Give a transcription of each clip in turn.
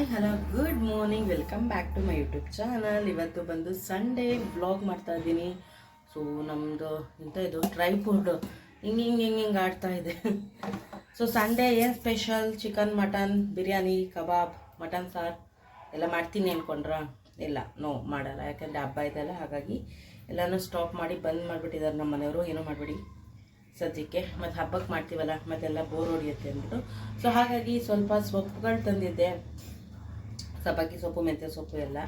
Hi, hello good morning welcome back to my YouTube channel ಇವತ್ತು ಬಂದು Sunday blog ಮಾಡ್ತಾ ಇದ್ದೀನಿ. ಸೊ ನಮ್ಮದು ಎಂತ ಇದು ಟ್ರೈಪೋರ್ಡ್ ಹಿಂಗೆ ಹಿಂಗೆ ಹಿಂಗೆ ಹಿಂಗೆ ಆಡ್ತಾ ಇದೆ. ಸೊ ಸಂಡೇ ಏನು special chicken mutton biryani kebab mutton ಸಾರು? ಎಲ್ಲ ಮಾಡ್ತೀನಿ ಅಂದ್ಕೊಂಡ್ರ ಇಲ್ಲ ನೋ ಮಾಡಲ್ಲ. ಯಾಕಂದರೆ ಹಬ್ಬ ಇದೆಲ್ಲ ಹಾಗಾಗಿ ಎಲ್ಲನೂ ಸ್ಟಾಪ್ ಮಾಡಿ ಬಂದ್ ಮಾಡಿಬಿಟ್ಟಿದ್ದಾರೆ ನಮ್ಮ ಮನೆಯವರು. ಏನೂ ಮಾಡಬೇಡಿ. ಸದ್ಯಕ್ಕೆ ಮತ್ತು ಹಬ್ಬಕ್ಕೆ ಮಾಡ್ತೀವಲ್ಲ, ಮತ್ತೆಲ್ಲ ಬೋರ್ ಹೊಡಿಯುತ್ತೆ ಅಂದ್ಬಿಟ್ಟು. ಸೊ ಹಾಗಾಗಿ ಸ್ವಲ್ಪ ಸೊಪ್ಪುಗಳು ತಂದಿದ್ದೆ. ಸಬ್ಬಕ್ಕಿ ಸೊಪ್ಪು, ಮೆಂತ್ಯ ಸೊಪ್ಪು ಎಲ್ಲ.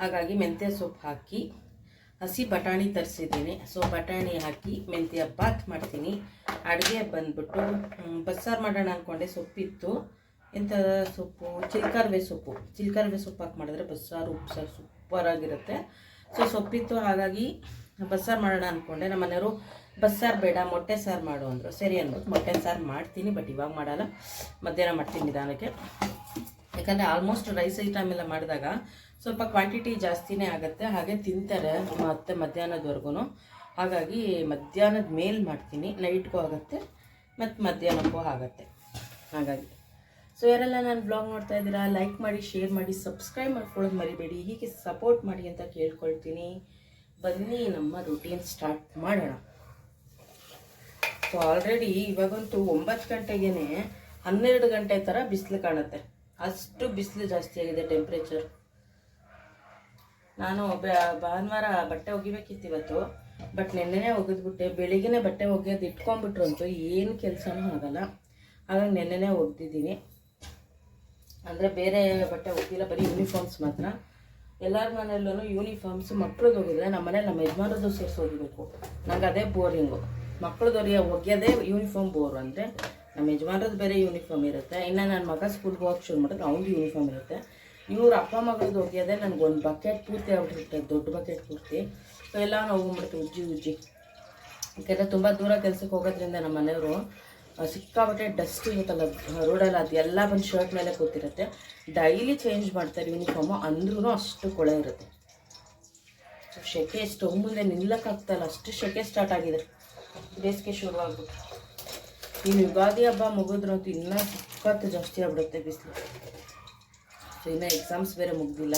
ಹಾಗಾಗಿ ಮೆಂತ್ಯ ಸೊಪ್ಪು ಹಾಕಿ, ಹಸಿ ಬಟಾಣಿ ತರಿಸಿದ್ದೀನಿ. ಸೊ ಬಟಾಣಿ ಹಾಕಿ ಮೆಂತ್ಯ ಬಾತ್ ಮಾಡ್ತೀನಿ. ಅಡುಗೆ ಬಂದ್ಬಿಟ್ಟು ಬಸ್ಸಾರು ಮಾಡೋಣ ಅಂದ್ಕೊಂಡೆ ಸೊಪ್ಪಿತ್ತು. ಎಂಥ ಸೊಪ್ಪು? ಚಿಲ್ಕರ್ವೆ ಸೊಪ್ಪು. ಚಿಲ್ಕರ್ವೆ ಸೊಪ್ಪು ಹಾಕಿ ಮಾಡಿದ್ರೆ ಬಸ್ಸಾರು, ಉಪ್ಸಾರು ಸೂಪರಾಗಿರುತ್ತೆ ಸೊ ಸೊಪ್ಪಿತ್ತು. ಹಾಗಾಗಿ ಬಸ್ಸಾರು ಮಾಡೋಣ ಅಂದ್ಕೊಂಡೆ ನಮ್ಮ ಮನೆಯವರು ಬಸ್ಸಾರು ಬೇಡ, ಮೊಟ್ಟೆ ಸಾರು ಮಾಡು ಅಂದರು. ಸರಿ ಅಂದ್ಬಿಟ್ಟು ಮೊಟ್ಟೆ ಸಾರು ಮಾಡ್ತೀನಿ, ಬಟ್ ಇವಾಗ ಮಾಡಲ್ಲ. ಮಧ್ಯಾಹ್ನ ಮಾಡ್ತೀನಿ ನಿಧಾನಕ್ಕೆ. ಯಾಕಂದರೆ ಆಲ್ಮೋಸ್ಟ್ ರೈಸ್ ಐಟಮ್ ಎಲ್ಲ ಮಾಡಿದಾಗ ಸ್ವಲ್ಪ ಕ್ವಾಂಟಿಟಿ ಜಾಸ್ತಿನೇ ಆಗುತ್ತೆ. ಹಾಗೆ ತಿಂತಾರೆ ಮತ್ತೆ ಮಧ್ಯಾಹ್ನದವರೆಗೂ ಹಾಗಾಗಿ ಮಧ್ಯಾಹ್ನದ ಮೇಲೆ ಮಾಡ್ತೀನಿ. ನೈಟ್ಗೂ ಆಗುತ್ತೆ, ಮತ್ತು ಮಧ್ಯಾಹ್ನಕ್ಕೂ ಆಗುತ್ತೆ. ಹಾಗಾಗಿ. ಸೊ ಯಾರೆಲ್ಲ ನಾನು ಬ್ಲಾಗ್ ನೋಡ್ತಾ ಇದ್ದೀರಾ ಲೈಕ್ ಮಾಡಿ ಶೇರ್ ಮಾಡಿ ಸಬ್ಸ್ಕ್ರೈಬ್ ಮಾಡ್ಕೊಳ್ಳೋದು ಮರಿಬೇಡಿ. ಹೀಗೆ ಸಪೋರ್ಟ್ ಮಾಡಿ ಅಂತ ಕೇಳ್ಕೊಳ್ತೀನಿ. ಬನ್ನಿ, ನಮ್ಮ ರುಟೀನ್ ಸ್ಟಾರ್ಟ್ ಮಾಡೋಣ. ಸೊ ಆಲ್ರೆಡಿ ಇವಾಗಂತೂ ಒಂಬತ್ತು ಗಂಟೆಗೇ ಹನ್ನೆರಡು ಗಂಟೆ ಥರ ಬಿಸಿಲು ಕಾಣುತ್ತೆ. ಅಷ್ಟು ಬಿಸಿಲು ಜಾಸ್ತಿ ಆಗಿದೆ ಟೆಂಪ್ರೇಚರ್ ನಾನು ಭಾನುವಾರ ಬಟ್ಟೆ ಒಗಿಬೇಕಿತ್ತು ಇವತ್ತು ಬಟ್ ನೆನ್ನೆನೇ ಒಗೆದ್ಬಿಟ್ಟೆ. ಬೆಳಿಗ್ಗೆನೆ ಬಟ್ಟೆ ಒಗೆಯೋದು ಇಟ್ಕೊಂಡ್ಬಿಟ್ರು ಅಂತೂ ಏನು ಕೆಲಸನೂ ಆಗಲ್ಲ. ಹಾಗಾಗಿ ನೆನ್ನೆನೇ ಒಗ್ದಿದ್ದೀನಿ. ಅಂದರೆ ಬೇರೆ ಬಟ್ಟೆ ಒಗ್ದಿಲ್ಲ, ಬರೀ ಯೂನಿಫಾರ್ಮ್ಸ್ ಮಾತ್ರ. ಎಲ್ಲರ ಮನೆಯಲ್ಲೂ ಯೂನಿಫಾರ್ಮ್ಸ್ ಮಕ್ಳದ್ದು ಹೋಗಿದ್ರೆ ನಮ್ಮ ಮನೇಲಿ ನಮ್ಮ ಯಜಮಾನದ್ದು ಸೇರಿಸಿ ಹೋಗಬೇಕು ನಂಗೆ ಅದೇ ಬೋರಿಂಗು ಮಕ್ಳದ್ದು ಒಗೆಯೋದೇ ಯೂನಿಫಾರ್ಮ್ ಬೋರು ಅಂದರೆ ನಮ್ಮ ಯಜಮಾನ್ರದ್ದು ಬೇರೆ ಯೂನಿಫಾರ್ಮ್ ಇರುತ್ತೆ. ಇನ್ನು ನನ್ನ ಮಗ ಸ್ಕೂಲ್ಗೆ ಹೋಗಕ್ಕೆ ಶುರು ಮಾಡಿದ್ರೆ ಅವ್ರಿಗೆ ಯೂನಿಫಾರ್ಮ್ ಇರುತ್ತೆ. ಇವ್ರ ಅಪ್ಪ ಮಗಳದ್ದು ಒಗೆಯೋದೆ ನನಗೆ ಒಂದು ಬಕೆಟ್ ಪೂರ್ತಿ ಆಗ್ಬಿಟ್ಟಿರುತ್ತೆ, ದೊಡ್ಡ ಬಕೆಟ್ ಪೂರ್ತಿ. ಸೊ ಎಲ್ಲ ಹೋಗ್ಬಿಡುತ್ತೆ ಉಜ್ಜಿ ಉಜ್ಜಿ. ಯಾಕೆಂದರೆ ತುಂಬ ದೂರ ಕೆಲಸಕ್ಕೆ ಹೋಗೋದ್ರಿಂದ ನಮ್ಮ ಮನೆಯವರು ಸಿಕ್ಕಾಬಿಟ್ಟೆ ಡಸ್ಟ್ ಇರುತ್ತಲ್ಲ ರೋಡಲ್ಲಿ ಅದೆಲ್ಲ ಬಂದು ಶರ್ಟ್ ಮೇಲೆ ಕೂತಿರುತ್ತೆ. ಡೈಲಿ ಚೇಂಜ್ ಮಾಡ್ತಾರೆ ಯೂನಿಫಾರ್ಮು ಅಂದ್ರೂ ಅಷ್ಟು ಕೊಳೆ ಇರುತ್ತೆ. ಸೆಕೆ ಸ್ಟವ್ ಮುಂದೆ ನಿಲ್ಲಕ್ಕಾಗ್ತಲ್ಲ ಅಷ್ಟು ಸೆಕೆ ಸ್ಟಾರ್ಟ್ ಆಗಿದೆ. ಬೇಸಿಗೆ ಶುರು ಆಗ್ಬಿಟ್ಟು ಇನ್ನು ಯುಗಾದಿ ಹಬ್ಬ ಮುಗಿದ್ರಂತೂ ಇನ್ನೂ ಸಖತ್ತು ಜಾಸ್ತಿ ಆಗ್ಬಿಡುತ್ತೆ ಬಿಸಿಲು. ಸೊ ಇನ್ನೂ ಎಕ್ಸಾಮ್ಸ್ ಬೇರೆ ಮುಗ್ದಿಲ್ಲ.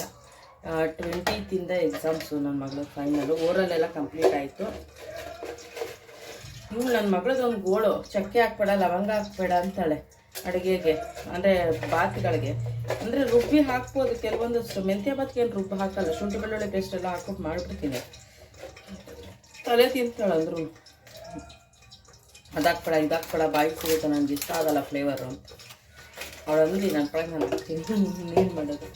ಟ್ವೆಂಟೀತಿಂದ ಎಕ್ಸಾಮ್ಸು ನನ್ನ ಮಗಳು ಫೈನಲು ಓರಲ್ಲೆಲ್ಲ ಕಂಪ್ಲೀಟ್ ಆಯಿತು. ಇವ್ಳು ನನ್ನ ಮಗಳದ್ದು ಒಂದು ಗೋಳು. ಚಕ್ಕೆ ಹಾಕ್ಬೇಡ, ಲವಂಗ ಹಾಕ್ಬೇಡ ಅಂತಾಳೆ ಅಡುಗೆಗೆ. ಅಂದರೆ ಬಾತ್ಗಳಿಗೆ. ಅಂದರೆ ರುಬ್ಬಿ ಹಾಕ್ಬೋದು. ಕೆಲವೊಂದು ಮೆಂತ್ಯ ಬಾತ್ಗೆ ಏನು ರುಬ್ಬಿ ಹಾಕಲ್ಲ. ಶುಂಠಿ ಬೆಳ್ಳುಳ್ಳಿ ಪೇಸ್ಟ್ ಎಲ್ಲ ಹಾಕ್ಬಿಟ್ಟು ಮಾಡಿಬಿಡ್ತೀನಿ. ತಲೆ ತಿಂತಾಳೆ ಅಂದ್ರು ಅದು ಹಾಕ್ಬೇಡ ಇದು ಹಾಕ್ಬೇಡ ಬಾಯಿ ಸಿಗುತ್ತೆ ನನಗೆ ಇಷ್ಟ ಆಗಲ್ಲ ಫ್ಲೇವರು ಅಂತ ಅವಳು ಅಂದು ನನ್ನ ಕಡೆ ನಾನು ಮಾಡೋದು?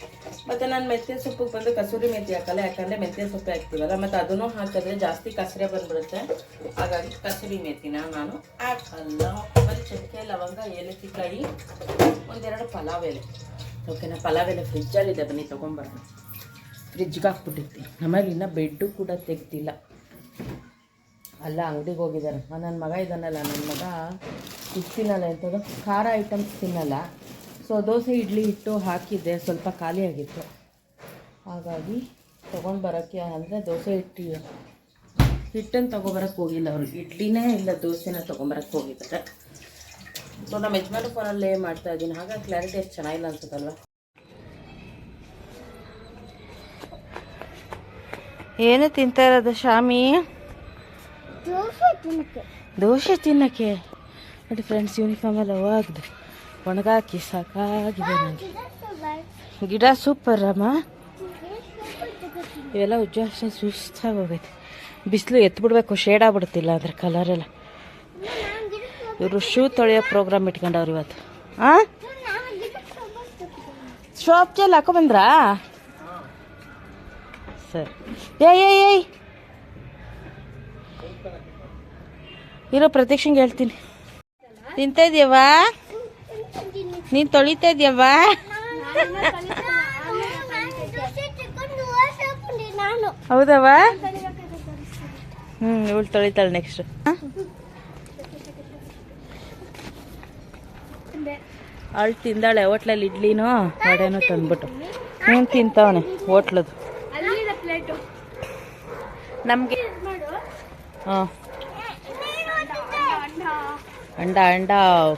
ಮತ್ತು ನಾನು ಮೆಂತ್ಯ ಸೊಪ್ಪಿಗೆ ಬಂದು ಕಸೂರಿ ಮೆಂತ್ಯ ಹಾಕಲ್ಲ, ಯಾಕಂದರೆ ಮೆಂತ್ಯ ಸೊಪ್ಪು ಹಾಕ್ತೀವಲ್ಲ, ಮತ್ತು ಅದನ್ನು ಹಾಕಿದ್ರೆ ಜಾಸ್ತಿ ಕಸರೆ ಬಂದ್ಬಿಡುತ್ತೆ. ಹಾಗಾಗಿ ಕಸೂರಿ ಮೆಥಿನ ನಾನು ಹಾಕಲ್ಲ. ಬರೀ ಚಕ್ಕೆ ಲವಂಗ, ಏಲಕ್ಕಿಕಾಯಿ, ಒಂದೆರಡು ಪಲಾವ್ ಎಲೆ. ಓಕೆನಾ? ಪಲಾವ್ ಎಲೆ ಫ್ರಿಜ್ಜಲ್ಲಿದೆ ಬನ್ನಿ ತೊಗೊಂಬರೋಣ ಫ್ರಿಜ್ಗೆ ಹಾಕ್ಬಿಟ್ಟಿರ್ತೀನಿ. ನಮಗೆ ಇನ್ನೂ ಬೆಡ್ಡು ಕೂಡ ತೆಗ್ದಿಲ್ಲ. ಅಲ್ಲ, ಅಂಗಡಿಗೆ ಹೋಗಿದ್ದಾರೆ. ನನ್ನ ಮಗ ಇದ್ದಾನಲ್ಲ ನನ್ನ ಮಗ ಇದು ತಿನ್ನಲ್ಲ ಎಂಥದ್ದು ಖಾರ ಐಟಮ್ಸ್ ತಿನ್ನಲ್ಲ. ಸೊ ದೋಸೆ, ಇಡ್ಲಿ ಹಿಟ್ಟು ಹಾಕಿದ್ದೆ, ಸ್ವಲ್ಪ ಖಾಲಿಯಾಗಿತ್ತು ಹಾಗಾಗಿ ತೊಗೊಂಡು ಬರೋಕ್ಕೆ ಅಂದರೆ ದೋಸೆ ಹಿಟ್ಟು, ಹಿಟ್ಟನ್ನು ತೊಗೊಬರಕ್ಕೆ ಹೋಗಿಲ್ಲ ಅವರು. ಇಡ್ಲಿನೇ ಇಲ್ಲ, ದೋಸೆನ ತೊಗೊಂಬರಕ್ಕೆ ಹೋಗಿದ್ದಾರೆ. ಸೊ ನಮ್ಮ ಯಜಮಾನ ಫೋನಲ್ಲೇ ಮಾಡ್ತಾ ಇದ್ದೀನಿ. ಹಾಗಾಗಿ ಕ್ಲಾರಿಟಿ ಎಷ್ಟು ಚೆನ್ನಾಗಿಲ್ಲ ಅನ್ಸುತ್ತಲ್ವ? ಏನು ತಿಂತಾ ಇರೋದು, ಶಾಮಿ? ದೋಸೆ ತಿನ್ನಕ್ಕೆ. ನೋಡಿ ಫ್ರೆಂಡ್ಸ್ ಯೂನಿಫಾರ್ಮ್ ಎಲ್ಲ ಒಗ್ದು ಒಣಗಾಕಿ ಸಾಕಾಗಿದೆ ನನಗೆ ಗಿಡ ಸೂಪರ್ ಅಮ್ಮ ಇವೆಲ್ಲ ಉಜ್ಜು ಅಷ್ಟೇ ಸುಸ್ತಾಗಿ ಹೋಗೈತೆ. ಬಿಸಿಲು ಎತ್ಬಿಡ್ಬೇಕು ಶೇಡ್ ಆಗ್ಬಿಡುತ್ತಿಲ್ಲ ಅದ್ರ ಕಲರೆಲ್ಲ ಇವರು ಶೂ ತೊಳೆಯೋ ಪ್ರೋಗ್ರಾಮ್ ಇಟ್ಕೊಂಡವ್ರು ಇವತ್ತು. ಹಾಂ ಶಾಪ್ ಚೆಲ್ಲ ಹಾಕೊಂಬಂದ್ರಾ ಸರಿ. ಏಯ್ ಏಯ್ ಏಯ್. ಇರೋ ಪ್ರತ್ಯಕ್ಷಂಗೆ ಹೇಳ್ತೀನಿ. ತಿಂತಾ ಇದೆಯವಾ ನೀನು ತೊಳಿತಾ ಇದೆಯವಾ ಹ್ಮ್ ಹ್ಞೂ ಇವಳು ತೊಳಿತಾಳೆ ನೆಕ್ಸ್ಟ್ ಅವಳು ತಿಂದಾಳೆ ಹೋಟ್ಲಲ್ಲಿ ಇಡ್ಲಿನೋ ವಡೆನೂ ತಂದ್ಬಿಟ್ಟು. ಹ್ಞೂ ತಿಂತಾವನೆ ಹೋಟ್ಲದು ನಮ್ಗೆ ಹ. ಅಂಡ, ಅಂಡಾ.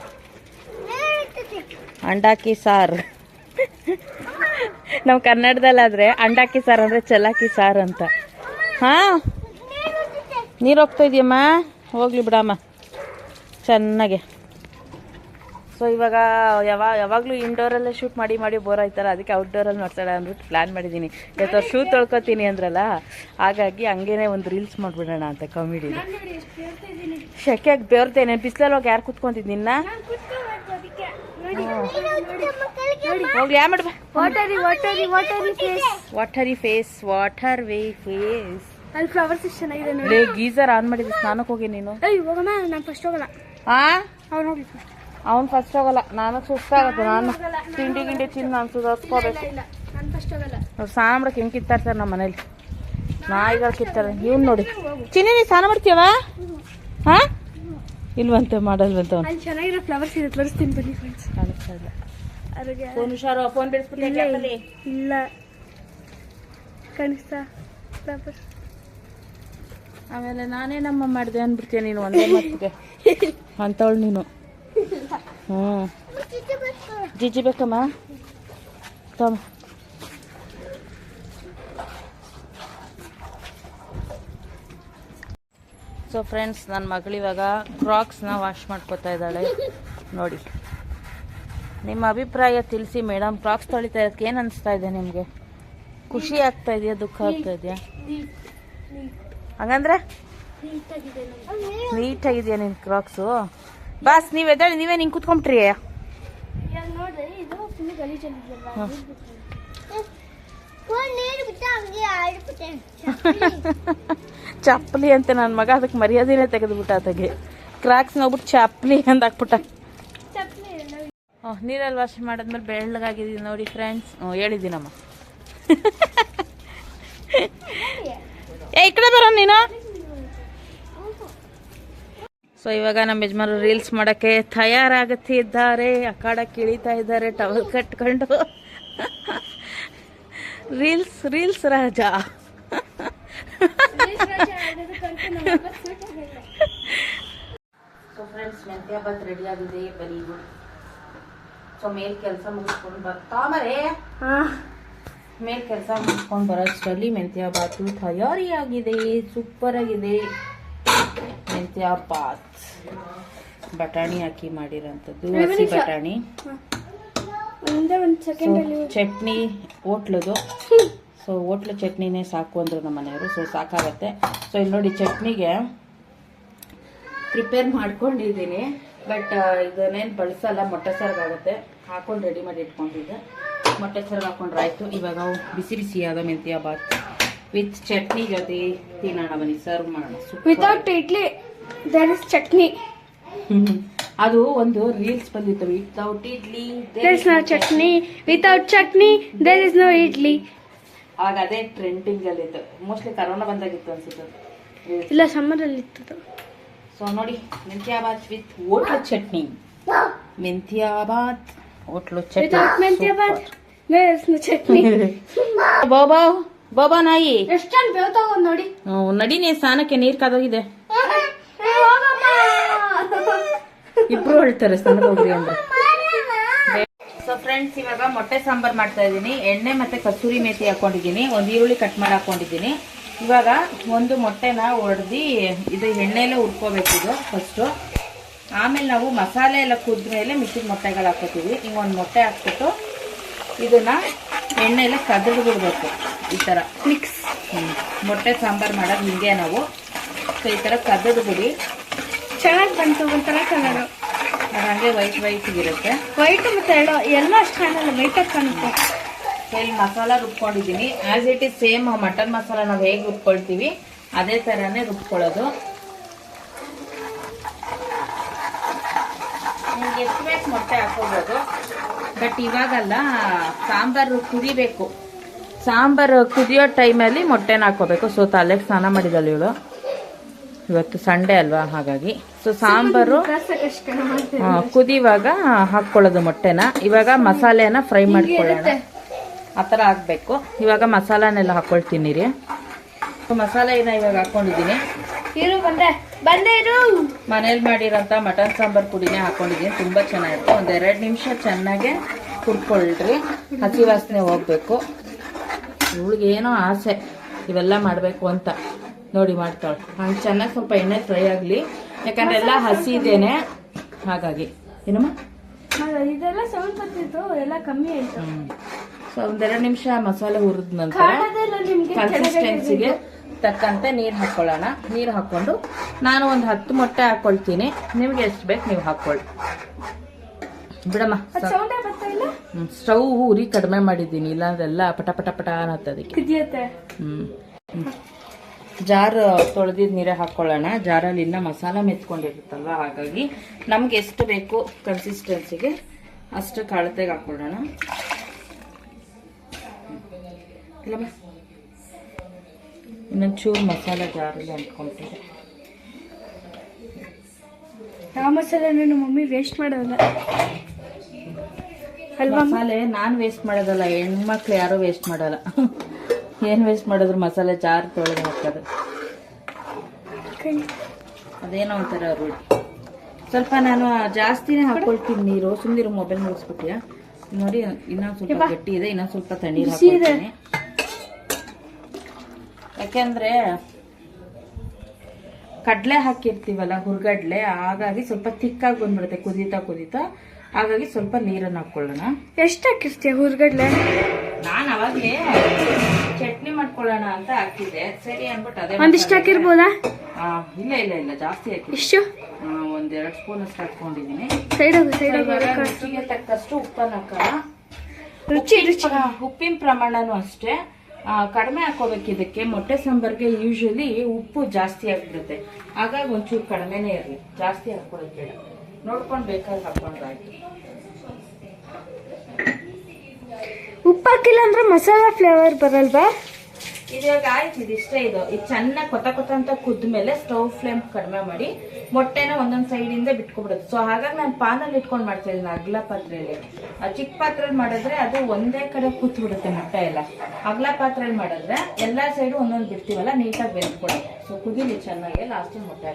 ಅಂಡಾಕಿ ಸಾರು. ನಾವು ಕನ್ನಡದಲ್ಲಾದ್ರೆ ಅಂಡಾಕಿ ಸಾರು ಅಂದರೆ ಚಲಾಕಿ ಸಾರು ಅಂತ. ಹಾಂ? ನೀರು ಹೋಗ್ತಾ ಇದೆಯಮ್ಮ? ಹೋಗ್ಲಿ ಬಿಡಮ್ಮ. ಚೆನ್ನಾಗೆ. ಸೊ ಇವಾಗ ಯಾವಾಗ ಯಾವಾಗಲೂ ಇಂಡೋರಲ್ಲೇ ಶೂಟ್ ಮಾಡಿ ಮಾಡಿ ಬೋರ್ ಆಯ್ತಲ್ಲ ಅದಕ್ಕೆ ಔಟ್ಡೋರಲ್ಲಿ ನೋಡ್ತಾಳೆ ಅಂದ್ಬಿಟ್ಟು ಪ್ಲ್ಯಾನ್ ಮಾಡಿದ್ದೀನಿ. ಯಾಕಂದ್ರೆ ಶೂ ತೊಳ್ಕೊತೀನಿ ಅಂದ್ರಲ್ಲ ಹಾಗಾಗಿ ಹಂಗೇನೆ ಒಂದು ರೀಲ್ಸ್ ಮಾಡಿಬಿಡೋಣ ಅಂತ ಕಾಮಿಡಿ ಶೆಕೆಯಾಗಿ ಬೇರ್ತೇನೆ ಬಿಸಿಲಲ್ಲಿ ಹೋಗಿ ಯಾರು ಕೂತ್ಕೊಂತಿದ್ದೀನಿ ನಿನ್ನ? Watery face watery way face ಅಲ್ಲಿ ಫ್ಲವರ್ಸ್ ಎಷ್ಟು ಚೆನ್ನಾಗಿದೆ ನೋಡಿ. ಲೇ ಗೀಸರ್ ಆನ್ ಮಾಡಿದ್ದೆ ಸ್ನಾನಕ್ಕೆ ಹೋಗಿ ನೀನು? ಹೋಗಮ್ಮ ನಾನು ಫಸ್ಟ್ ಹೋಗಲ್ಲ. ಹಾ ಅವ್ನು ಹೋಗಿ ಅವ್ನು ಫಸ್ಟ್ ಹೋಗಲ್ಲ. ನಾನು ಸುಸ್ತಾಗತ್ತೆ. ನಾನು ತಿಂಡಿ ಗಿಂಡಿ ತಿಂದು ನಾನು ಸುಧಾರಿಸ್ಕೋಬೇಕು ಸಾಂಬ್ರ ನಾನು ಕಿತ್ತಾರೆ ಸರ್ ಹೆಂಗೆ ನಮ್ಮ ಮನೇಲಿ ನಾಯಿಗಳು ಕಿತ್ತಾರೆ. ಇವ್ನು ನೋಡಿ. ಚಿನ್ನಿ ನೀ ಸ್ನಾನ ಮಾಡ್ತೀಯವ ಹಾ? ಇಲ್ವಂತೆ ಮಾಡಲ್ವಂತ ಅವ್ನು. ಅಲ್ಲಿ ಚೆನ್ನಾಗಿರೋ ಫ್ಲವರ್ಸ್ ಇದೆ. ತೋರಿಸ್ತೀನಿ ಬನ್ನಿ ಫ್ರೆಂಡ್ಸ್ ಕಾಣಿಸ್ತಾ ಇಲ್ಲ. ಅದ್ರಿಗೆ ಫೋನ್ ಹುಷಾರು ಫೋನ್ ಇಲ್ಲ ಬಿಡಿಸ್ಬಿಟ್ಟು ಇಲ್ಲ. ಕಾಣಿಸ್ತಾ ಫ್ಲವರ್ಸ್ ಆಮೇಲೆ ನಾನೇ ನಮ್ಮ ಮಾಡಿದೆ ಅಂದ್ಬಿಡ್ತೀಯ ನೀನು ಒಂದೇ ಮಾತಿಗೆ ಅಂತವಳು ನೀನು. ಹ್ಞೂ ಜಿಜಿ ಬೇಕಮ್ಮ? ತಮ್ಮ. ಸೊ ಫ್ರೆಂಡ್ಸ್ ನನ್ನ ಮಗಳಿವಾಗ ಇವಾಗ ಕ್ರಾಕ್ಸ್ನ ವಾಶ್ ಮಾಡ್ಕೊತಾ ಇದ್ದಾಳೆ. ನೋಡಿ. ನಿಮ್ಮ ಅಭಿಪ್ರಾಯ ತಿಳಿಸಿ ಮೇಡಮ್ ಕ್ರಾಕ್ಸ್ ತೊಳಿತಾ ಇರೋದಕ್ಕೆ ಏನು ಅನಿಸ್ತಾ ಇದೆ ನಿಮಗೆ? ಖುಷಿ ಆಗ್ತಾ ಇದೆಯಾ ದುಃಖ ಆಗ್ತಾ ಇದೆಯಾ? ಹಂಗಂದ್ರೆ? ನೀಟಾಗಿದೆಯಾ ನಿನ್ನ ಕ್ರಾಕ್ಸು ಬಾಸ್ ನೀವು ಎದ್ದೇಳಿ ನೀವೇ ನಿಂಗೆ ಕುತ್ಕೊಂಬಿಟ್ರಿ. ಚಪ್ಪಲಿ ಅಂತ ನನ್ನ ಮಗ ಅದಕ್ಕೆ ಮರ್ಯಾದೆನೇ ತೆಗೆದ್ಬಿಟ್ಟ ಅದಕ್ಕೆ ಕ್ರಾಕ್ಸ್ ನೋಡ್ಬಿಟ್ಟು ಚಪ್ಪಲಿ ಅಂತ ಹಾಕ್ಬಿಟ್ಟ. ನೀರಲ್ಲಿ ವಾಶ್ ಮಾಡಿದ್ಮೇಲೆ ಬೆಳ್ಳಗಾಗಿದ್ದೀನಿ ನೋಡಿ ಫ್ರೆಂಡ್ಸ್ ಹ್ಞೂ ಹೇಳಿದ್ದೀನಮ್ಮ. ಏ ಈ ಕಡೆ ಬರೋ ನೀನು? ಸೊ ಇವಾಗ ನಮ್ಮ ಯಜಮಾನರು ರೀಲ್ಸ್ ಮಾಡೋಕ್ಕೆ ತಯಾರಾಗುತ್ತಿದ್ದಾರೆ. ಅಖಾಡಕ್ಕೆ ಇಳಿತಾ ಇದ್ದಾರೆ ಟವಲ್ ಕಟ್ಕೊಂಡು. Reels reels Raja. So friends ಮೆಂತ್ಯ ಬಾತ್ ರೆಡಿ ಆಗಿದೆ. ವೆರಿ ಗುಡ್ ಸೊ ಮೇಲ್ ಕೆಲಸ ಮುಗಿಸ್ಕೊಂಡು ಬರ್ತಾ ಮರೇ. ಮೇಲ್ ಕೆಲಸ ಮುಗಿಸ್ಕೊಂಡು ಬರೋಷ್ಟರಲ್ಲಿ ಮೆಂತ್ಯ ಬಾತು ತಯಾರಿಯಾಗಿದೆ. ಸೂಪರ್ ಆಗಿದೆ. ಮೆಂತ್ಯ ಬಾತ್ ಬಟಾಣಿ ಹಾಕಿ ಮಾಡಿರೋಂಥದ್ದು ಹಸಿ ಬಟಾಣಿ. ಒಂದೇ ಒಂದು ಚಟ್ನಿ ಹೋಟ್ಲದು. ಸೊ ಹೋಟ್ಲು ಚಟ್ನಿನೇ ಸಾಕು ಅಂದರು ನಮ್ಮ ಮನೆಯವರು ಸೊ ಸಾಕಾಗತ್ತೆ. ಸೊ ಇಲ್ಲಿ ನೋಡಿ ಚಟ್ನಿಗೆ ಪ್ರಿಪೇರ್ ಮಾಡ್ಕೊಂಡಿದ್ದೀನಿ ಬಟ್ ಇದನ್ನೇನು ಬಳಸಲ್ಲ ಮೊಟ್ಟೆ ಆಗುತ್ತೆ ಹಾಕೊಂಡು ರೆಡಿ ಮಾಡಿ ಇಟ್ಕೊಂಡಿದ್ದೆ. ಮೊಟ್ಟೆ ಸಾರು ಹಾಕೊಂಡ್ರೆ ಆಯಿತು ಇವಾಗ ಬಿಸಿ ಬಿಸಿ ಬಿಸಿಯಾದ ಮೆಂತ್ಯ ಬಾತ್ ವಿತ್ ಚಟ್ನಿ ಜೊತೆ ತಿನ್ನೋಣ ಬನ್ನಿ ಸರ್ವ್ ಮಾಡೋಣ. Without idli. There is chutney ಅದು ಒಂದು ರೀಲ್ಸ್ ಬಂದಿತ್ತು. Without idli there is no chutney without chutney there is no idli ಆಗ ಅದೇ ಟ್ರೆಂಡಿಂಗ್ ಅಲ್ಲಿ ಇತ್ತು. ಮೋಸ್ಟ್ಲಿ ಕರೋನಾ ಬಂದಾಗಿತ್ತು ಅನ್ಸುತ್ತೆ. ಇಲ್ಲ ಸಮ್ಮರ್ ಅಲ್ಲಿ ಇತ್ತು ಸೊ ನೋಡಿ ಮೆಂತ್ಯ ಬಾತ್ ವಿತ್ ಓಟ್ಲ ಚಟ್ನಿ ಮೆಂತ್ಯ ಬಾತ್ ಓಟ್ಲು ವಿತೌಟ್ ಮೆಂತ್ಯ Baat chutney there is no chutney ಬಾಬಾ ಬಾಬಾ ನಾಯಿ. ಎಷ್ಟೊಂದು ಬೇವ್ತಾವ ನೋಡಿ. ನಡಿನೇ ಸ್ನಾನಕ್ಕೆ ನೀರ್ ಕಾದೋಗಿದೆ. ಇಬ್ರು ಹೇಳ್ತಾರೆ ಹೋಗ್ರಿ ಅಂದ್ರೆ ಸೊ ಫ್ರೆಂಡ್ಸ್ ಇವಾಗ ಮೊಟ್ಟೆ ಸಾಂಬಾರ್ ಮಾಡ್ತಾ ಇದ್ದೀನಿ. ಎಣ್ಣೆ ಮತ್ತೆ ಕಸೂರಿ ಮೇಥಿ ಹಾಕೊಂಡಿದ್ದೀನಿ. ಒಂದು ಈರುಳ್ಳಿ ಕಟ್ ಮಾಡಿ ಹಾಕೊಂಡಿದ್ದೀನಿ. ಇವಾಗ ಒಂದು ಮೊಟ್ಟೆನ ಹೊಡೆದು ಇದು ಎಣ್ಣೆಲೆ ಹುರ್ಕೋಬೇಕು ಇದು ಫಸ್ಟು ಆಮೇಲೆ ನಾವು ಮಸಾಲೆ ಎಲ್ಲ ಕುದ್ದ ಮೇಲೆ ಮಿಕ್ಕಿದ ಮೊಟ್ಟೆಗಳು ಹಾಕೋತೀವಿ ಈಗ ಒಂದು ಮೊಟ್ಟೆ ಹಾಕ್ಬಿಟ್ಟು ಇದನ್ನ ಎಣ್ಣೆಲೆ ಕದಡ್ ಬಿಡ್ಬೇಕು. ಈ ಥರ ಮಿಕ್ಸ್. ಮೊಟ್ಟೆ ಸಾಂಬಾರ್ ಮಾಡೋದು ಹಿಂಗೆ ನಾವು. ಸೊ ಈ ಥರ ಕದಡ್ ಬಿಡಿ. ಚೆನ್ನಾಗಿ ಬಂತು ಒಂಥರ ಕಲರ್ ಹಂಗೆ ವೈಟ್ ವೈಟ್ ಇರುತ್ತೆ. ವೈಟ್ ಮತ್ತೆ ಎಲ್ಲೋ ಎಲ್ಲ ಅಷ್ಟು ಕಾಣಲ್ಲ ವೈಟ್ ಆಗಿ ಕಾಣುತ್ತೆ. ಇಲ್ಲಿ masala ರುಬ್ಕೊಂಡಿದ್ದೀನಿ. As it is same mutton masala ನಾವು ಹೇಗೆ ರುಬ್ಕೊಳ್ತೀವಿ ಅದೇ ಥರನೇ ರುಬ್ಕೊಳ್ಳೋದು. ನಿಮ್ಗೆ ಎಷ್ಟು ಬೇಕು ಮೊಟ್ಟೆ ಹಾಕೋಬೋದು. ಬಟ್ ಇವಾಗಲ್ಲ ಸಾಂಬಾರು ಕುದಿಬೇಕು. ಸಾಂಬಾರು ಕುದಿಯೋ ಟೈಮಲ್ಲಿ ಮೊಟ್ಟೆನ ಹಾಕೋಬೇಕು ಸೊ ತಲೆಗೆ ಸ್ನಾನ ಮಾಡಿದಳು ಇವಳು. ಇವತ್ತು ಸಂಡೇ ಅಲ್ವಾ ಹಾಗಾಗಿ. ಸೊ ಸಾಂಬಾರು ಕುದಿವಾಗ ಹಾಕ್ಕೊಳ್ಳೋದು ಮೊಟ್ಟೆನ. ಇವಾಗ ಮಸಾಲೆನ ಫ್ರೈ ಮಾಡ್ಕೊಳ್ಳೋಣ. ಆ ಥರ ಹಾಕ್ಬೇಕು ಇವಾಗ ಮಸಾಲಾನೆಲ್ಲ ಹಾಕ್ಕೊಳ್ತೀನಿ ರೀ. ಸೊ ಮಸಾಲೆನ ಇವಾಗ ಹಾಕ್ಕೊಂಡಿದ್ದೀನಿ. ಮನೇಲಿ ಮಾಡಿರೋಂಥ ಮಟನ್ ಸಾಂಬಾರ್ ಪುಡಿನೇ ಹಾಕ್ಕೊಂಡಿದ್ದೀನಿ. ತುಂಬ ಚೆನ್ನಾಗಿರುತ್ತೆ. ಒಂದು ಎರಡು ನಿಮಿಷ ಚೆನ್ನಾಗೆ ಕುಡ್ಕೊಳ್ರಿ. ಹಸಿ ವಾಸನೆ ಹೋಗ್ಬೇಕು. ಏನೋ ಆಸೆ. ಇವೆಲ್ಲ ಮಾಡಬೇಕು ಅಂತ. ನೋಡಿ ಮಾಡ್ತಾಳೆ. ಹಂಗೆ ಚೆನ್ನಾಗಿ ಸ್ವಲ್ಪ ಎಣ್ಣೆ ಫ್ರೈ ಆಗಲಿ. ಯಾಕಂದ್ರೆ ಎಲ್ಲ ಹಸಿ ಇದೇನೆ ಹಾಗಾಗಿ. ಏನಮ್ಮ? ಇದೆಲ್ಲ ಸೌಂಡ್ ಬರ್ತಿತ್ತು ಎಲ್ಲ ಕಮ್ಮಿ ಆಯ್ತು. ಸೊ ಒಂದೆರಡು ನಿಮಿಷ ಮಸಾಲೆ ಹುರಿದ ನಂತರ ಕನ್ಸಿಸ್ಟೆನ್ಸಿಗೆ ತಕ್ಕಂತೆ ನೀರು ಹಾಕೊಳ್ಳೋಣ. ನೀರು ಹಾಕೊಂಡು ನಾನು ಒಂದು ಹತ್ತು ಮೊಟ್ಟೆ ಹಾಕ್ಕೊಳ್ತೀನಿ ನಿಮ್ಗೆ ಎಷ್ಟು ಬೇಕು ನೀವು ಹಾಕೊಳ್ಳಿ. ಬಿಡಮ್ಮ ಸ್ಟವ್ ಉರಿ ಕಡಿಮೆ ಮಾಡಿದ್ದೀನಿ. ಇಲ್ಲಾಂದ್ರೆಲ್ಲ ಪಟ ಪಟ ಪಟ ಅನ್ನತ್ತದಕ್ಕೆ ಹ್ಮ್. ಜಾರ್ ತೊಳೆದಿದ್ದ ನೀರೇ ಹಾಕೊಳ್ಳೋಣ. ಜಾರಲ್ಲಿ ಇನ್ನೂ ಮಸಾಲ ಮೆತ್ಕೊಂಡಿರುತ್ತಲ್ವ? ಹಾಗಾಗಿ ನಮ್ಗೆ ಎಷ್ಟು ಬೇಕು ಕನ್ಸಿಸ್ಟೆನ್ಸಿಗೆ ಅಷ್ಟು ಕಳತೆಗೆ ಹಾಕೊಳ್ಳೋಣ. ಇಲ್ಲಮ್ಮ ಇನ್ನೊಂದು ಚೂರು ಮಸಾಲ ಜಾರಲ್ಲಿ ಅಂದ್ಕೊಂಡಿದ್ದೆ ಯಾವ ಮಸಾಲೆ ನಮ್ಮ ಮಮ್ಮಿ ವೇಸ್ಟ್ ಮಾಡೋಲ್ಲ? ಮಸಾಲೆ ನಾನು ವೇಸ್ಟ್ ಮಾಡೋದಲ್ಲ ಹೆಣ್ಮಕ್ಳು ಯಾರೂ ವೇಸ್ಟ್ ಮಾಡಲ್ಲ. ಏನ್ ವೇಸ್ಟ್ ಮಾಡಿದ್ರು ಮಸಾಲೆ ಚಾರ್ ತೊಳೆದು ಹಾಕೋದು. ಅದೇನೋ ಒಂಥರ ರೂಢಿ ಸ್ವಲ್ಪ ನಾನು ಜಾಸ್ತಿನೇ ಹಾಕೊಳ್ತೀನಿ ನೀರು. ಸುಮ್ಮನಿರು ಮೊಬೈಲ್ ಮುಗಿಸ್ಬಿಟ್ಟಿಯಾ ನೋಡಿ ಇನ್ನೊಂದು ಸ್ವಲ್ಪ ಗಟ್ಟಿ ಇದೆ ಇನ್ನೊಂದು ಸ್ವಲ್ಪ ತಣ್ಣೀರು ಯಾಕೆಂದ್ರೆ ಕಡಲೆ ಹಾಕಿರ್ತೀವಲ್ಲ ಹುರ್ಗಡ್ಲೆ ಹಾಗಾಗಿ ಸ್ವಲ್ಪ ತಿಕ್ಕಾಗಿ ಬಂದ್ಬಿಡುತ್ತೆ ಕುದೀತಾ ಕುದೀತಾ. ಹಾಗಾಗಿ ಸ್ವಲ್ಪ ನೀರನ್ನು ಹಾಕೊಳ್ಳೋಣ. ಎಷ್ಟು ಹಾಕಿರ್ತೀಯ ಹುರ್ಗಡ್ಲೆ? ನಾನು ಅವಾಗ್ಲೇ ಅಂತ ಹಾಕಿದೆ ಸರಿ ಅನ್ಬಿಟ್ಟು ಅದೇ ಒಂದಿಷ್ಟು ಹಾಕಿರ್ಬೋದಾ? ಇಲ್ಲ ಇಲ್ಲ ಇಲ್ಲ ಜಾಸ್ತಿ ಹಾಕಿ ಇಷ್ಟು? ಒಂದೆರಡು ಸ್ಪೂನ್ ಅಷ್ಟು ಹಾಕೊಂಡಿದ್ದೀನಿ ಸೈಡ್ ಸೈಡ್ ರುಚಿಗೆ ತಕ್ಕಷ್ಟು ಉಪ್ಪನ್ನು ಹಾಕೋಣ. ರುಚಿ ರುಚಿ. ಉಪ್ಪಿನ ಪ್ರಮಾಣನು ಅಷ್ಟೇ. ಕಡಿಮೆ ಹಾಕೋಬೇಕು ಇದಕ್ಕೆ. ಮೊಟ್ಟೆ ಸಾಂಬಾರ್ಗೆ ಯೂಶಲಿ ಉಪ್ಪು ಜಾಸ್ತಿ ಆಗ್ಬಿಡುತ್ತೆ. ಹಾಗಾಗಿ ಒಂಚೂರು ಕಡಿಮೆನೇ ಇರಲಿ. ಜಾಸ್ತಿ ಹಾಕೊಳ್ಳೋದು ಬೇಡ. ನೋಡ್ಕೊಂಡು ಬೇಕಾದ್ರೆ ಹಾಕೊಂಡ್ರೆ ಉಪ್ಪು ಹಾಕಿಲ್ಲ ಅಂದ್ರೆ ಮಸಾಲಾ ಫ್ಲೇವರ್ ಬರಲ್ವಾ? ಇದಾಗ ಆಯ್ತು ಇದಿಷ್ಟೇ ಇದು. ಇದು ಚೆನ್ನಾಗಿ ಕೊತ ಕೊತ ಅಂತ ಕುದ್ಮೇಲೆ ಸ್ಟವ್ ಫ್ಲೇಮ್ ಕಡಿಮೆ ಮಾಡಿ ಮೊಟ್ಟೆನ ಒಂದೊಂದ್ ಸೈಡ್ ಇಂದ ಬಿಟ್ಕೊಬಿಡುತ್ತೆ ಸೊ ಹಾಗಾಗಿ ನಾನು ಪಾನಲ್ಲಿ ಇಟ್ಕೊಂಡು ಮಾಡ್ತಾ ಇದ್ದೀನಿ ಅಗ್ಲ ಪಾತ್ರೆಯಲ್ಲಿ. ಆ ಚಿಕ್ಕ ಪಾತ್ರೆಯಲ್ಲಿ ಮಾಡಿದ್ರೆ ಅದು ಒಂದೇ ಕಡೆ ಕೂತ್ ಬಿಡುತ್ತೆ ಮೊಟ್ಟೆ ಎಲ್ಲ. ಅಗ್ಲ ಪಾತ್ರೆಯಲ್ಲಿ ಮಾಡಿದ್ರೆ ಎಲ್ಲಾ ಸೈಡು ಒಂದೊಂದು ಬಿಡ್ತೀವಲ್ಲ ನೀಟಾಗಿ ಬೆಂದ್ಕೊಡುತ್ತೆ ಸೊ ಕುದಿಲಿ ಚೆನ್ನಾಗಿ ಲಾಸ್ಟಿಗೆ ಮೊಟ್ಟೆ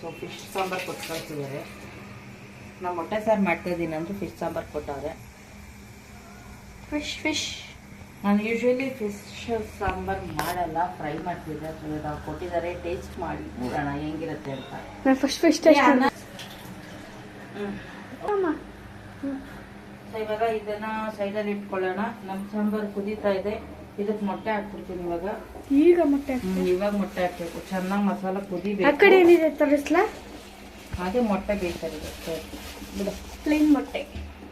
ಸೊ ಫಿಶ್ ಸಾಂಬಾರ್ ಕೊಟ್ಟು ಕಳ್ಸಿದ್ದಾರೆ. ನಾನು ಮೊಟ್ಟೆ ಸಾರು ಮಾಡ್ತಾ ಇದ್ದೀನಿ ಅಂದ್ರೆ ಫಿಶ್ ಸಾಂಬಾರ್ ಕೊಟ್ಟವ್ರೆ. ಫಿಶ್ ಫಿಶ್ ನಾನು ಯೂಶ್ವಲಿ ಫಿಶ್ ಸಾಂಬಾರು ಮಾಡಲ್ಲ ಫ್ರೈ ಮಾಡ್ತಿದ್ದೆ ಕೊಟ್ಟಿದ್ದಾರೆ ಟೇಸ್ಟ್ ಮಾಡಿ ನೋಡೋಣ ಹೆಂಗಿರುತ್ತೆ ಅಂತ. ನಾನು ಫಸ್ಟ್ ಫಿಶ್ ಟೇಸ್ಟ್ ಸೊ ಇವಾಗ ಇದನ್ನ ಸೈಡಲ್ಲಿ ಇಟ್ಕೊಳ್ಳೋಣ. ನಮ್ಮ ಸಾಂಬಾರು ಕುದೀತಾ ಇದೆ. ಇದಕ್ಕೆ ಮೊಟ್ಟೆ ಹಾಕ್ಬಿಡ್ತೀನಿ ಇವಾಗ. ಈಗ ಮೊಟ್ಟೆ ಇವಾಗ ಮೊಟ್ಟೆ ಹಾಕ್ಬೇಕು. ಚೆನ್ನಾಗಿ ಮಸಾಲ ಆ ಕುದಿಬೇಕು ಕಡೆ ಏನಿದೆ ತರಿಸ್ಲಾ? ಹಾಗೆ ಮೊಟ್ಟೆ ಬೇಕಾದ್ರೆ ಬಿಡು. ಪ್ಲೇನ್ ಮೊಟ್ಟೆ.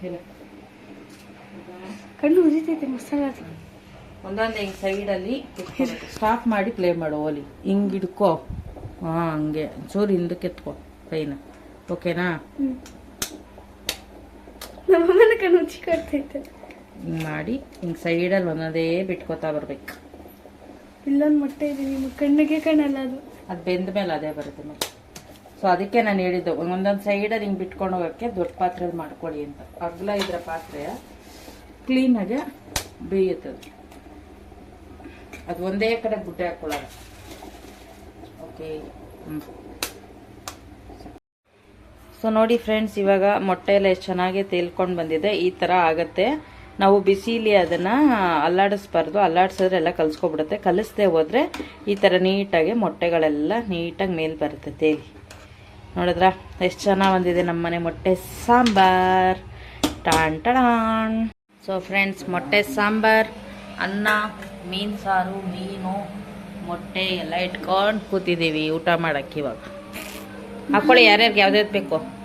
ಇಲ್ಲ. ಕಣ್ಣು ಉರಿತೈತೆ ಮಸಾಲ ಒಂದೊಂದು ಹಿಂಗೆ ಸೈಡಲ್ಲಿ ಸ್ಟಾಪ್ ಮಾಡಿ ಪ್ಲೇ ಮಾಡು ಓಲಿ ಹಿಂಗೆ ಹಿಡ್ಕೋ. ಹಾಂ ಹಂಗೆ. ಚೂರು ಹಿಂದಕ್ಕೆ ಎತ್ಕೋ ಕೈನ. ಓಕೆನಾ? ಹಿಂಗೆ ಮಾಡಿ ಹಿಂಗೆ ಸೈಡಲ್ಲಿ ಒಂದೊಂದೇ ಬಿಟ್ಕೋತಾ ಬರ್ಬೇಕು. ಇಲ್ಲೊಂದು ಮೊಟ್ಟೆ ಇದೆ ನಿಮ್ಮ ಕಣ್ಣಿಗೆ ಕಣ್ಣಲ್ಲ ಅದು. ಅದು ಬೆಂದ ಮೇಲೆ ಅದೇ ಬರುತ್ತೆ ಮತ್ತೆ. ಸೊ ಅದಕ್ಕೆ ನಾನು ಹೇಳಿದ್ದು ಒಂದೊಂದು ಸೈಡಲ್ಲಿ ಹಿಂಗೆ ಬಿಟ್ಕೊಂಡು ಹೋಗೋಕ್ಕೆ ದೊಡ್ಡ ಪಾತ್ರೆಯಲ್ಲಿ ಮಾಡ್ಕೊಳ್ಳಿ ಅಂತ. ಅಗ್ಲ ಇದ್ರ ಪಾತ್ರೆಯ ಕ್ಲೀನಾಗೆ ಬೇಯುತ್ತದೆ. ಅದು ಒಂದೇ ಕಡೆ ಗುಡ್ಡೆ ಹಾಕೊಳ್ಳೋಣ ಓಕೆ. ಸೊ ನೋಡಿ ಫ್ರೆಂಡ್ಸ್ ಇವಾಗ ಮೊಟ್ಟೆ ಎಲ್ಲ ಎಷ್ಟು ಚೆನ್ನಾಗಿ ತೇಲ್ಕೊಂಡು ಬಂದಿದೆ. ಈ ಥರ ಆಗುತ್ತೆ. ನಾವು ಬಿಸಿಲಿ ಅದನ್ನು ಅಲ್ಲಾಡಿಸ್ಬಾರ್ದು. ಅಲ್ಲಾಡಿಸಿದ್ರೆ ಎಲ್ಲ ಕಲಿಸ್ಕೊಬಿಡುತ್ತೆ. ಕಲಿಸ್ದೆ ಹೋದರೆ ಈ ಥರ ನೀಟಾಗಿ ಮೊಟ್ಟೆಗಳೆಲ್ಲ ನೀಟಾಗಿ ಮೇಲೆ ಬರುತ್ತೆ ತೇಲಿ. ನೋಡಿದ್ರ? ಎಷ್ಟು ಚೆನ್ನಾಗಿ ಬಂದಿದೆ ನಮ್ಮನೆ ಮೊಟ್ಟೆ ಸಾಂಬಾರ್. ಟಾಣ್ ಸೊ ಫ್ರೆಂಡ್ಸ್ ಮೊಟ್ಟೆ ಸಾಂಬಾರ್, ಅನ್ನ ಮೀನು ಸಾರು ಮೀನು ಮೊಟ್ಟೆ ಎಲ್ಲ ಇಟ್ಕೊಂಡು ಕೂತಿದ್ದೀವಿ ಊಟ ಮಾಡೋಕ್ಕೆ ಇವಾಗ. ಹಾಕ್ಕೊಳ್ಳಿ ಯಾರ್ಯಾರಿಗೆ ಯಾವ್ದು ಬೇಕು?